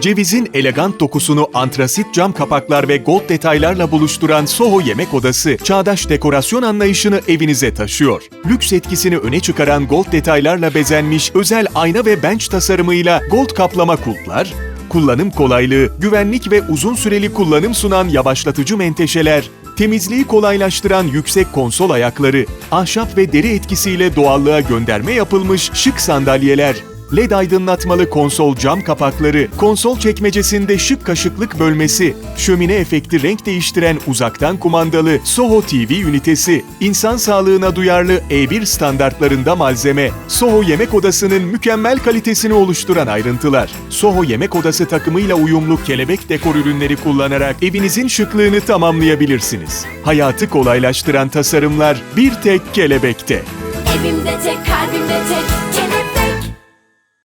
Cevizin elegant dokusunu antrasit cam kapaklar ve gold detaylarla buluşturan Soho Yemek Odası, çağdaş dekorasyon anlayışını evinize taşıyor. Lüks etkisini öne çıkaran gold detaylarla bezenmiş özel ayna ve bench tasarımıyla gold kaplama kulplar, kullanım kolaylığı, güvenlik ve uzun süreli kullanım sunan yavaşlatıcı menteşeler, temizliği kolaylaştıran yüksek konsol ayakları, ahşap ve deri etkisiyle doğallığa gönderme yapılmış şık sandalyeler, LED aydınlatmalı konsol cam kapakları, konsol çekmecesinde şık kaşıklık bölmesi, şömine efekti renk değiştiren uzaktan kumandalı Soho TV ünitesi, insan sağlığına duyarlı E1 standartlarında malzeme, Soho yemek odasının mükemmel kalitesini oluşturan ayrıntılar. Soho yemek odası takımıyla uyumlu kelebek dekor ürünleri kullanarak evinizin şıklığını tamamlayabilirsiniz. Hayatı kolaylaştıran tasarımlar bir tek kelebekte. Evimde tek kalbimde tek kelebek